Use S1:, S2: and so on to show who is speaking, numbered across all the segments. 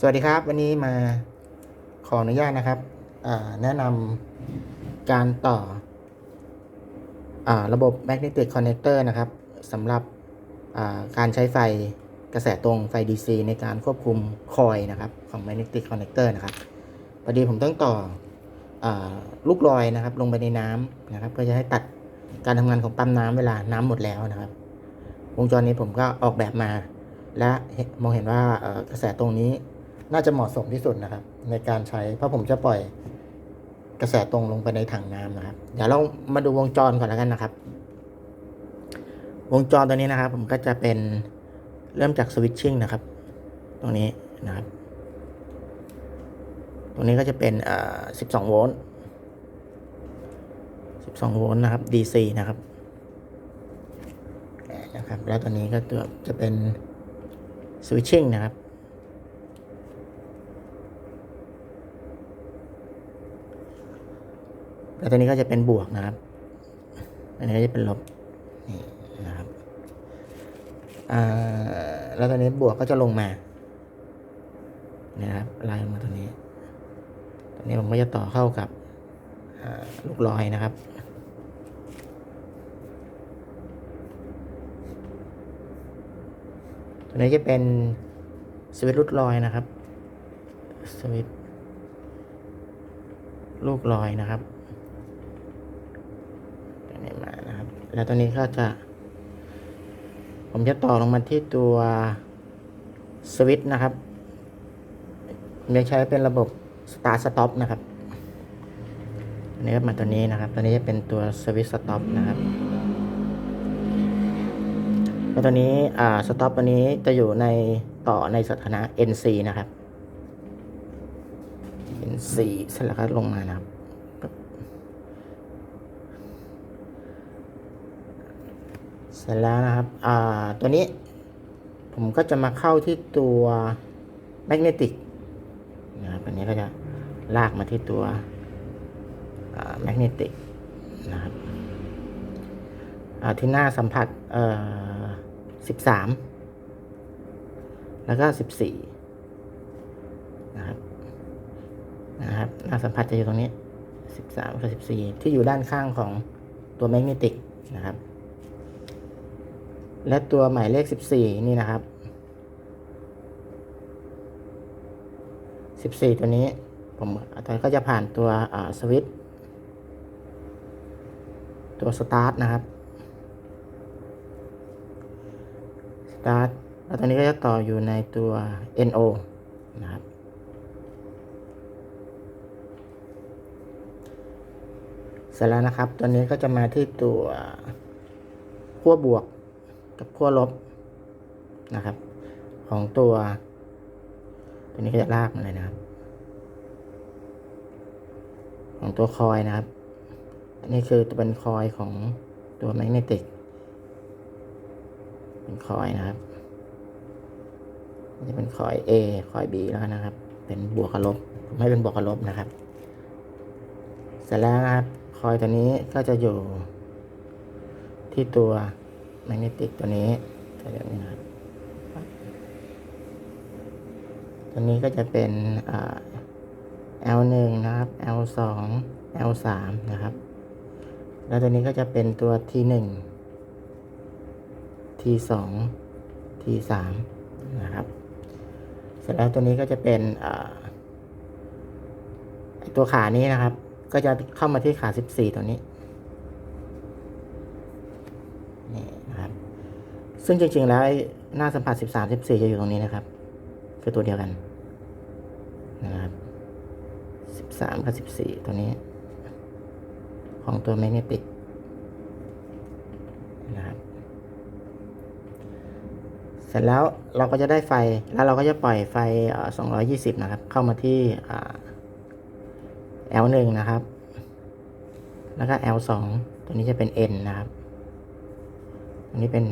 S1: สวัสดีครับ วันนี้มาขออนุญาตนะครับแนะนำการต่ออระบบ Magnetic Connector นะครับสำหรับการใช้ไฟกระแสตรงไฟ DC ในการควบคุมคอยนะครับของ Magnetic Connector นะครับพอดีผมต้องต่ออลูกลอยนะครับ ลงไปในน้ำนะครับเพื่อจะให้ตัดการทำงานของปั๊มน้ำเวลาน้ำหมดแล้วนะครับ วงจรนี้ผมก็ออกแบบมา และมองเห็นว่ากระแสตรงนี้ น่าจะเหมาะสมที่สุดนะครับ ในการใช้เพราะผมจะปล่อยกระแสตรงลงไปในถังน้ำนะครับ เดี๋ยวเรามาดูวงจรก่อนแล้วกันนะครับ วงจรตัวนี้นะครับ ผมก็จะเป็นเริ่มจากสวิตชิ่งนะครับ ตรงนี้นะครับ ตรงนี้ก็จะเป็นเอ่อ12โวลต์12โวลต์นะครับ DC นะครับนะครับ แล้วตัวนี้ก็จะเป็นสวิตชิ่งนะครับ แล้วตัวนี้ก็จะเป็นบวกนะครับ อันนี้ก็จะเป็นลบนี่นะครับแล้วตัวนี้บวกก็จะลงมานี่นะครับไล่ลงมาตัวนี้ตัวนี้ผมก็จะต่อเข้ากับลูกลอยนะครับตัวนี้จะเป็นสวิตช์ลูกลอยนะครับ สวิตช์ลูกลอยนะครับตัวนี้มานะครับ แล้วตัวนี้ก็จะ ผมจะต่อลงมาที่ตัวสวิตช์นะครับผมจะใช้เป็นระบบ start stop นะครับอันนี้ก็มาตัวนี้นะครับ ตัวนี้จะเป็นตัวสวิตช์ stop นะครับแล้วตัวนี้อ่าสต็อปตัวนี้จะอยู่ในต่อในสถานะ NC นะครับ NC เสร็จแล้วก็ลงมานะครับเสร็จแล้วนะครับ อ่า ตัวนี้ ผมก็จะมาเข้าที่ตัวแมกเนติกนะครับอันนี้ก็จะลากมาที่ตัวแมกเนติกนะครับอ่าที่หน้าสัมผัสเอ่อสิบสามแล้วก็สิบสี่นะครับ นะครับ หน้าสัมผัสจะอยู่ตรงนี้สิบสามกับสิบสี่ที่อยู่ด้านข้างของตัวแมกเนติกนะครับ และตัวหมายเลขสิบสี่นี่นะครับสิบสี่ตัวนี้ผมตอนก็จะผ่านตัวสวิตตัวสตาร์ทนะครับสตาร์ทแล้วตอนนี้ก็จะต่ออยู่ในตัว NO นะครับเสร็จแล้วนะครับ ตัวนี้ก็จะมาที่ตัวขั้วบวก กับขั้วลบนะครับ ของตัว ตัวนี้ก็จะลากมาเลยนะครับ ของตัวคอยนะครับ อันนี้คือตัวเป็นคอยของตัวแมกเนติก เป็นคอยนะครับจะเป็นคอย A คอย B แล้วนะครับ เป็นบวกกับลบผมให้เป็นบวกกับลบนะครับ เสร็จแล้วนะครับ คอยตัวนี้ก็จะอยู่ที่ตัว แมกเนติกตัวนี้ตัวนี้นะครับตัวนี้ก็จะเป็นอ่า L1 นะครับ L2 L3 นะครับ แล้วตัวนี้ก็จะเป็นตัว T1 T2 T3 นะครับ เสร็จแล้วตัวนี้ก็จะเป็นตัวขานี้นะครับ ก็จะเข้ามาที่ขา 14 ตัวนี้นะครับ ซึ่งจริงๆ แล้วหน้าสัมผัส 13 14 จะอยู่ตรงนี้นะครับ คือตัวเดียวกันนะครับ 13 กับ 14 ตัวนี้ ของตัวแมกเนติกนะครับ เสร็จแล้วเราก็จะได้ไฟแล้วเราก็จะปล่อยไฟเอ่อ220 นะครับ เข้ามาที่ L1 นะครับ แล้วก็ L2 ตัวนี้จะเป็น N นะครับ อันนี้เป็น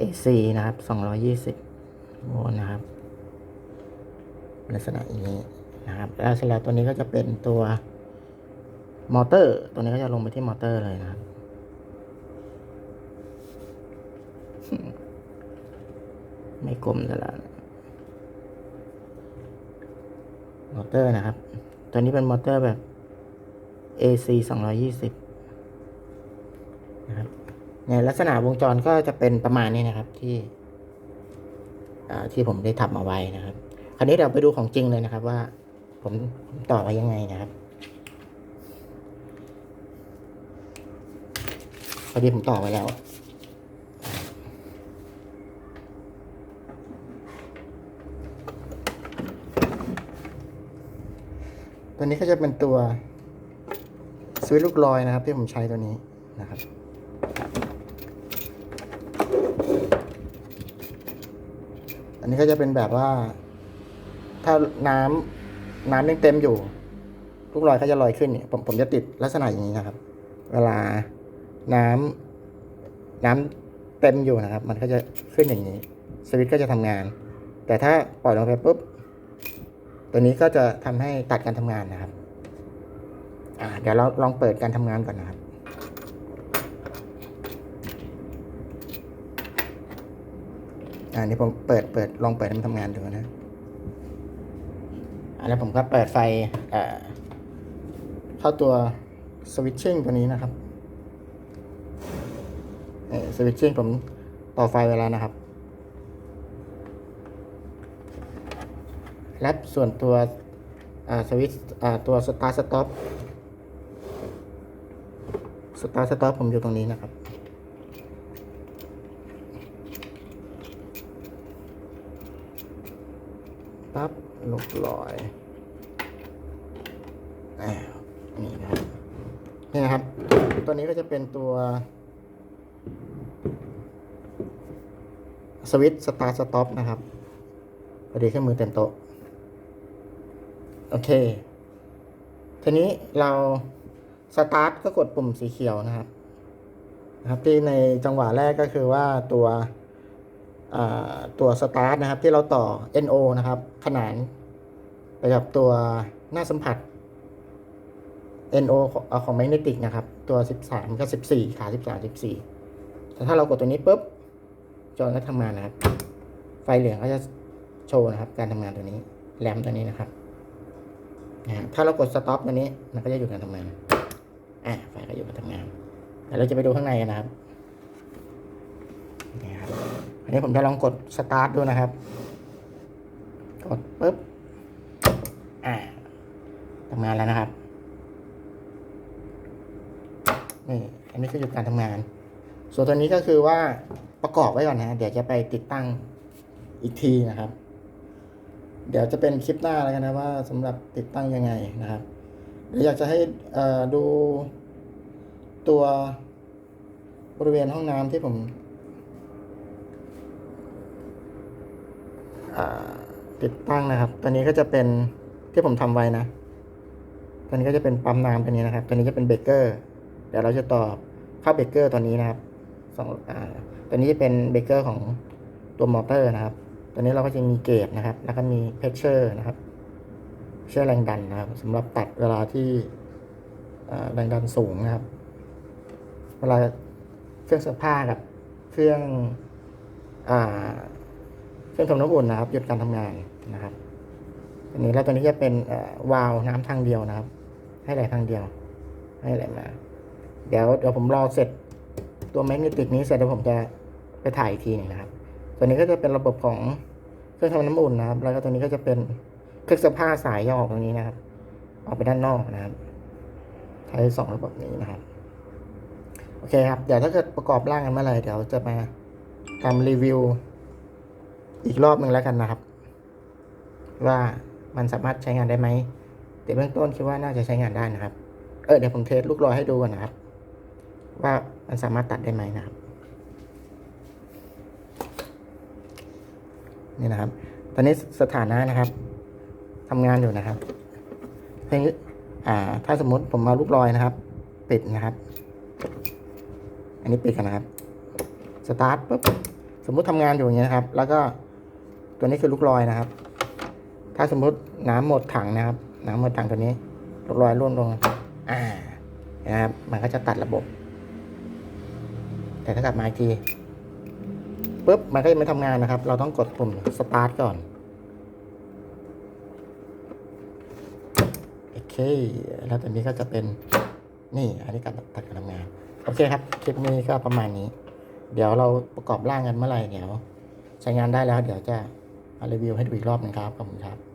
S1: AC นะครับ 220 โวลต์นะครับ ลักษณะอย่างนี้นะครับ แล้วเสร็จแล้วตัวนี้ก็จะเป็นตัวมอเตอร์ ตัวนี้ก็จะลงไปที่มอเตอร์เลยนะครับ ไม่กลมซะแล้วมอเตอร์นะครับ ตัวนี้เป็นมอเตอร์แบบ AC 220 นะครับ ในลักษณะวงจรก็จะเป็นประมาณนี้นะครับที่ที่ผมได้ทำเอาไว้นะครับ คราวนี้เราไปดูของจริงเลยนะครับ ว่าผมผมต่อไว้ยังไงนะครับพอดีผมต่อไว้แล้วตัวนี้ก็จะเป็นตัวสวิตช์ลูกลอยนะครับ ที่ผมใช้ตัวนี้นะครับ อันนี้ก็จะเป็นแบบว่า ถ้าน้ำน้ำยังเต็มอยู่ ลูกลอยก็จะลอยขึ้นเนี่ยผมผมจะติดลักษณะอย่างนี้นะครับ เวลาน้ำน้ำเต็มอยู่นะครับ มันก็จะขึ้นอย่างนี้ สวิตช์ก็จะทำงาน แต่ถ้าปล่อยลงไปปุ๊บตัวนี้ก็จะทำให้ตัดการทำงานนะครับอ่าเดี๋ยวเราลองเปิดการทำงานก่อนนะครับ อ่านี่ผมเปิดเปิดลองเปิดให้มันทำงานดูนะอ่าแล้วผมก็เปิดไฟเข้าตัวสวิตชิ่งตัวนี้นะครับเออสวิตชิ่งผมต่อไฟไว้แล้วนะครับและส่วนตัวสวิตตัวสตาร์สต็อปสตาร์สต็อปผมอยู่ตรงนี้นะครับ ปั๊บลูกลอยนี่นะครับนี่นะครับ ตัวนี้ก็จะเป็นตัว สวิตสตาร์สต็อปนะครับพอดีเครื่องมือเต็มโต๊ะ โอเค ทีนี้เราสตาร์ทก็กดปุ่มสีเขียวนะครับ นะครับที่ในจังหวะแรกก็คือว่าตัว ตัวสตาร์ทนะครับที่เราต่อ NO นะครับ ขนานไปกับตัวหน้าสัมผัส NO ของแมกเนติกนะครับ ตัว 13 กับ 14 ขา 13 14 แต่ถ้าเรากดตัวนี้ปุ๊บ จอก็ทำงานนะครับ ไฟเหลืองก็จะโชว์นะครับ การทำงานตัวนี้ แรมตัวนี้นะครับนะถ้าเรากด stop ตัวนี้ มันก็จะหยุดการทำงาน อ่าไฟก็หยุดการทำงาน แต่เราจะไปดูข้างในกันนะครับนี่ครับ นนี้ผมจะลองกด start ดูนะครับ กดปุ๊บ อ่าทำงานแล้วนะครับ นี่ อันนี้คือหยุดการทำงาน ส่วนตัวนี้ก็คือว่าประกอบไว้ก่อนนะ เดี๋ยวจะไปติดตั้งอีกทีนะครับ เดี๋ยวจะเป็นคลิปหน้าแล้วกันนะว่าสำหรับติดตั้งยังไงนะครับเดี๋ยวอยากจะให้ดูตัวบริเวณห้องน้ำที่ผมอ่า ติดตั้งนะครับ ตัวนี้ก็จะเป็นที่ผมทำไว้นะ ตัวนี้ก็จะเป็นปั๊มน้ำตัวนี้นะครับ ตัวนี้จะเป็นเบเกอร์ เดี๋ยวเราจะต่อเข้าเบเกอร์ตัวนี้นะครับสองอ่าตัวนี้จะเป็นเบเกอร์ของตัวมอเตอร์นะครับ ตัวนี้เราก็จะมีเกจนะครับ แล้วก็มีเพชเชอร์นะครับเชื่อแรงดันนะครับสำหรับตัดเวลาที่แรงดันสูงนะครับ เวลาเครื่องซักผ้ากับเครื่องอ่า เครื่องทำน้ำอุ่นนะครับหยุดการทำงานนะครับตัวนี้แล้วตัวนี้จะเป็นวาล์วน้ำทางเดียวนะครับ ให้ไหลทางเดียว ให้ไหลมา เดี๋ยวเดี๋ยวผมรอเสร็จตัวแมกเนติกนี้เสร็จแล้วผมจะไปถ่ายอีกทีหนึงนะครับ ตัวนี้ก็จะเป็นระบบของเครื่องทำน้ำอุ่นนะครับ แล้วก็ตัวนี้ก็จะเป็นเครื่องซักผ้าสายจะออกตรงนี้นะครับ ออกไปด้านนอกนะครับใช้สองระบบนี้นะครับโอเคครับ เดี๋ยวถ้าเกิดประกอบร่างกันเมื่อไหร่เดี๋ยวจะมาทำรีวิว อีกรอบหนึ่งแล้วกันนะครับ ว่ามันสามารถใช้งานได้ไหมแต่เบื้องต้นคิดว่าน่าจะใช้งานได้นะครับ เออเดี๋ยวผมเทสลูกลอยให้ดูก่อนนะครับ ว่ามันสามารถตัดได้ไหมนะครับ นี่นะครับ ตอนนี้สถานะนะครับทำงานอยู่นะครับทีนี้อ่า ถ้าสมมติผมมาลูกลอยนะครับ ปิดนะครับ อันนี้ปิดกันนะครับ สตาร์ทปุ๊บสมมุติทำงานอยู่อย่างเงี้ยนะครับ แล้วก็ ตัวนี้คือลูกลอยนะครับ ถ้าสมมุติน้ำหมดถังนะครับ น้ำหมดถังตัวนี้ ลูกลอยร่วนลง อ่านะครับ มันก็จะตัดระบบ แต่ถ้ากลับมาอีกทีปุ๊บมันก็ยังไม่ทำงานนะครับ เราต้องกดปุ่มสตาร์ทก่อนโอเค แล้วตัวนี้ก็จะเป็นนี่ อันนี้กับตัดการทำงาน โอเคครับ คลิปนี้ก็ประมาณนี้ เดี๋ยวเราประกอบร่างกันเมื่อไหร่เดี๋ยวใช้งานได้แล้ว เดี๋ยวจะ รีวิวให้ดูอีกรอบนึงครับ ขอบคุณครับ